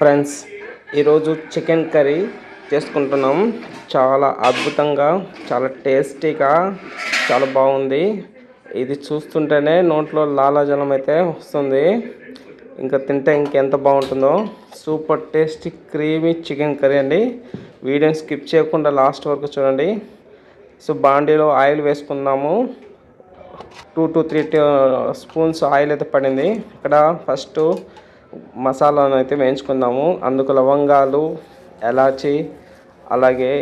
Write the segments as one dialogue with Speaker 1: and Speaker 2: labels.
Speaker 1: Friends ఈరోజు chicken curry చేసుకుంటున్నాం. చాలా అద్భుతంగా చాలా టేస్టీగా చాలా బాగుంది. ఇది చూస్తుంటేనే నోట్లో లాలాజలం అయితే వస్తుంది. ఇంకా తింటే ఇంకెంత బాగుంటుందో. Super tasty creamy chicken curry అండి. వీడియోని స్కిప్ చేయకుండా లాస్ట్ వరకు చూడండి. సో బాండీలో ఆయిల్ వేసుకుందాము. Two to three spoons oil అయితే పడింది. ఇక్కడ ఫస్ట్ మసాలాను అయితే వేయించుకుందాము. అందుకు లవంగాలు ఎలాచి అలాగే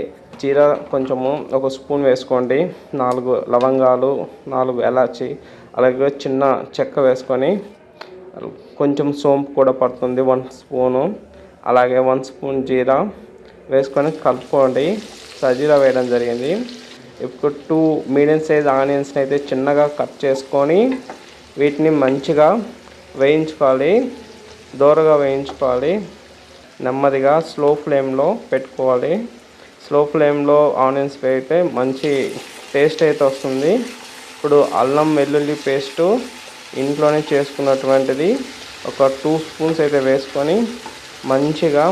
Speaker 1: జీరా కొంచెము ఒక స్పూన్ వేసుకోండి. నాలుగు లవంగాలు నాలుగు ఎలాచి అలాగే చిన్న చెక్క వేసుకొని కొంచెం సోంపు కూడా పడుతుంది. One spoon. అలాగే వన్ స్పూన్ జీరా వేసుకొని కలుపుకోండి. సజీరా వేయడం జరిగింది. ఇప్పుడు టూ మీడియం సైజ్ ఆనియన్స్ని అయితే చిన్నగా కట్ చేసుకొని వీటిని మంచిగా వేయించుకోవాలి. దూరగా వేయించుకోవాలి. నెమ్మదిగా స్లో ఫ్లేమ్లో పెట్టుకోవాలి. స్లో ఫ్లేమ్లో ఆనియన్స్ వేయితే మంచి టేస్ట్ అయితే వస్తుంది. ఇప్పుడు అల్లం వెల్లుల్లి పేస్టు ఇంట్లోనే చేసుకున్నటువంటిది ఒక టూ స్పూన్స్ అయితే వేసుకొని మంచిగా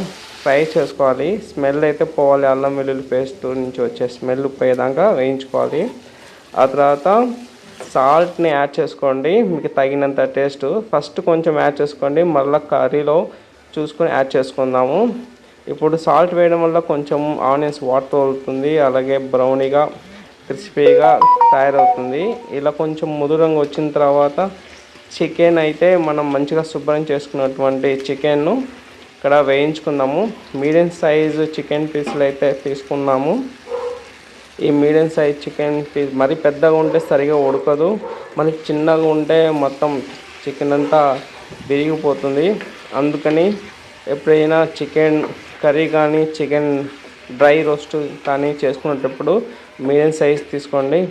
Speaker 1: ఫ్రై చేసుకోవాలి. స్మెల్ అయితే పోవాలి అల్లం వెల్లుల్లి పేస్ట్ నుంచి వచ్చే స్మెల్ పోయేదాకా వేయించుకోవాలి. ఆ తర్వాత సాల్ట్ని యాడ్ చేసుకోండి మీకు తగినంత టేస్ట్. ఫస్ట్ కొంచెం యాడ్ చేసుకోండి మళ్ళీ కర్రీలో చూసుకొని యాడ్ చేసుకుందాము. ఇప్పుడు సాల్ట్ వేయడం వల్ల కొంచెం ఆనియన్స్ వాటర్ తోలుతుంది అలాగే బ్రౌనీగా క్రిస్పీగా తయారవుతుంది. ఇలా కొంచెం ముదురంగా వచ్చిన తర్వాత చికెన్ అయితే మనం మంచిగా శుభ్రం చేసుకున్నటువంటి చికెన్ను ఇక్కడ వేయించుకుందాము. మీడియం సైజు చికెన్ పీసులు అయితే తీసుకున్నాము. ఈ మీడియం సైజ్ చికెన్ పీస్ మరీ పెద్దగా ఉంటే సరిగా ఉడకదు. మరి చిన్నగా ఉంటే మొత్తం చికెన్ అంతా విరిగిపోతుంది. అందుకని ఎప్పుడైనా చికెన్ కర్రీ కానీ చికెన్ డ్రై రోస్ట్ కానీ చేసుకునేటప్పుడు మీడియం సైజ్ తీసుకోండి.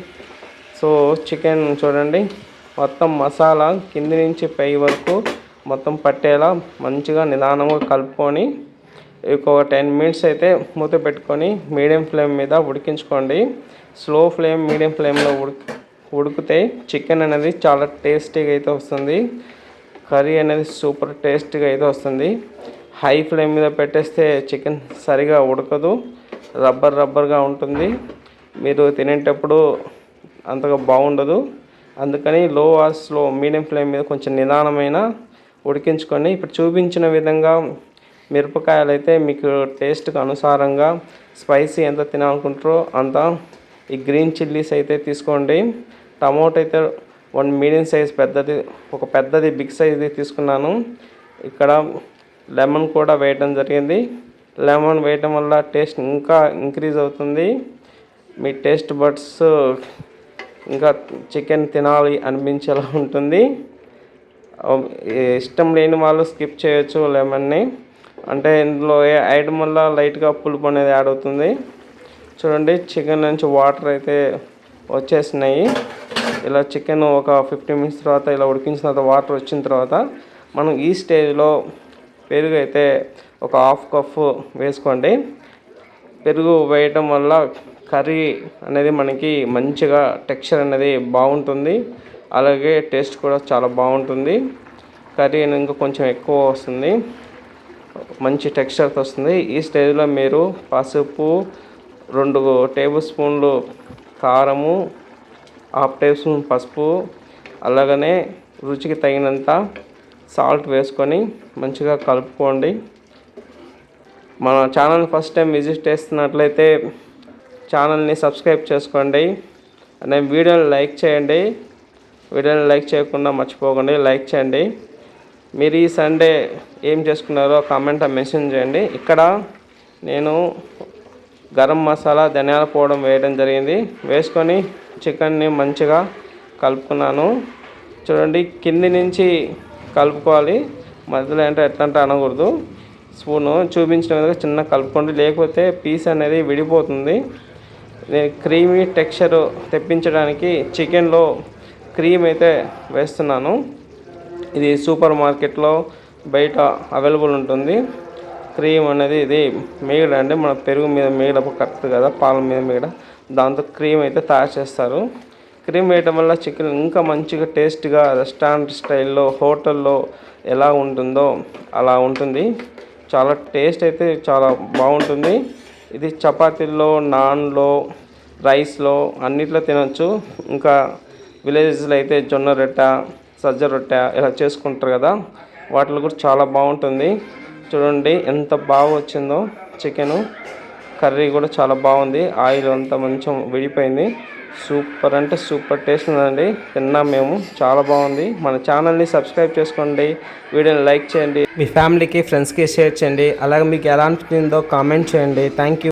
Speaker 1: సో చికెన్ చూడండి. మొత్తం మసాలా కింది నుంచి పై వరకు మొత్తం పట్టేలా మంచిగా నిదానంగా కలుపుకొని ఒక టెన్ మినిట్స్ అయితే మూత పెట్టుకొని మీడియం ఫ్లేమ్ మీద ఉడికించుకోండి. స్లో ఫ్లేమ్ మీడియం ఫ్లేమ్లో ఉడికి ఉడికితే చికెన్ అనేది చాలా టేస్టీగా అయితే వస్తుంది. కర్రీ అనేది సూపర్ టేస్టీగా అయితే వస్తుంది. హై ఫ్లేమ్ మీద పెట్టేస్తే చికెన్ సరిగా ఉడకదు. రబ్బర్ రబ్బర్గా ఉంటుంది. మీరు తినేటప్పుడు అంతగా బాగుండదు. అందుకని లో వాస్లో మీడియం ఫ్లేమ్ మీద కొంచెం నిదానమైన ఉడికించుకొని ఇప్పుడు చూపించిన విధంగా మిరపకాయలు అయితే మీకు టేస్ట్కి అనుసారంగా స్పైసీ ఎంత తినాలనుకుంటారో అంత ఈ గ్రీన్ చిల్లీస్ అయితే తీసుకోండి. టమోటో అయితే వన్ మీడియం సైజ్ పెద్దది ఒక పెద్దది బిగ్ సైజ్ది తీసుకున్నాను. ఇక్కడ లెమన్ కూడా వేయటం జరిగింది. లెమన్ వేయటం వల్ల టేస్ట్ ఇంకా ఇంక్రీజ్ అవుతుంది. మీ టేస్ట్ బడ్స్ ఇంకా చికెన్ తినాలి అనిపించేలా ఉంటుంది. ఇష్టం లేని వాళ్ళు స్కిప్ చేయొచ్చు లెమన్ని. అంటే ఇందులో వేయడం వల్ల లైట్గా పులుపు అనేది యాడ్ అవుతుంది? చూడండి చికెన్ నుంచి వాటర్ అయితే వచ్చేసినాయి. ఇలా చికెన్ ఒక ఫిఫ్టీన్ మినిట్స్ తర్వాత ఇలా ఉడికించిన తర్వాత వాటర్ వచ్చిన తర్వాత మనం ఈ స్టేజ్లో పెరుగు అయితే ఒక హాఫ్ కప్ వేసుకోండి. పెరుగు వేయటం వల్ల కర్రీ అనేది మనకి మంచిగా టెక్స్చర్ అనేది బాగుంటుంది. అలాగే టేస్ట్ కూడా చాలా బాగుంటుంది. కర్రీ ఇంకా కొంచెం ఎక్కువ వస్తుంది. మంచి టెక్స్చర్తో వస్తుంది. ఈ స్టేజ్లో మీరు పసుపు రెండు టేబుల్ స్పూన్లు కారము హాఫ్ టేబుల్ స్పూన్ పసుపు అలాగనే రుచికి తగినంత సాల్ట్ వేసుకొని మంచిగా కలుపుకోండి. మన ఛానల్ ఫస్ట్ టైం విజిట్ చేస్తున్నట్లయితే ఛానల్ని సబ్స్క్రైబ్ చేసుకోండి. అనే వీడియోని లైక్ చేయండి. వీడియోని లైక్ చేయకుండా మర్చిపోకండి. లైక్ చేయండి. మీరు ఈ సండే ఏం చేసుకున్నారో కామెంట్ మెన్షన్ చేయండి. ఇక్కడ నేను గరం మసాలా ధనియాల పౌడర్ వేయడం జరిగింది. వేసుకొని చికెన్ని మంచిగా కలుపుకున్నాను. చూడండి కింది నుంచి కలుపుకోవాలి. మధ్యలో అంటే ఎట్లా అంటే అనకూడదు. స్పూను చూపించిన విధంగా చిన్న కలుపుకోండి. లేకపోతే పీస్ అనేది విడిపోతుంది. నేను క్రీమీ టెక్స్చర్ తెప్పించడానికి చికెన్లో క్రీమ్ అయితే వేస్తున్నాను. ఇది సూపర్ మార్కెట్లో బయట అవైలబుల్ ఉంటుంది. క్రీమ్ అనేది ఇది మీగడ అంటే మన పెరుగు మీద మీగడ కరెక్ట్ కదా పాల మీద మీగడ దాంతో క్రీమ్ అయితే తయారు చేస్తారు. క్రీమ్ వేయటం వల్ల చికెన్ ఇంకా మంచిగా టేస్ట్గా రెస్టారెంట్ స్టైల్లో హోటల్లో ఎలా ఉంటుందో అలా ఉంటుంది. చాలా టేస్ట్ అయితే చాలా బాగుంటుంది. ఇది చపాతీల్లో నాన్లో రైస్లో అన్నిట్లో తినొచ్చు. ఇంకా విలేజెస్లో అయితే జొన్న రొట్ట సజ్జ రొట్టె ఇలా చేసుకుంటారు కదా వాటిలో కూడా చాలా బాగుంటుంది. చూడండి ఎంత బాగా వచ్చిందో చికెను. కర్రీ కూడా చాలా బాగుంది. ఆయిల్ అంతా మంచిగా విడిపోయింది. సూపర్ అంటే సూపర్ టేస్ట్ ఉందండి. తిన్నాం మేము. చాలా బాగుంది. మన ఛానల్ని సబ్స్క్రైబ్ చేసుకోండి. వీడియోని లైక్ చేయండి. మీ ఫ్యామిలీకి ఫ్రెండ్స్కి షేర్ చేయండి. అలాగే మీకు ఎలా అనిపించిందో కామెంట్ చేయండి. Thank you.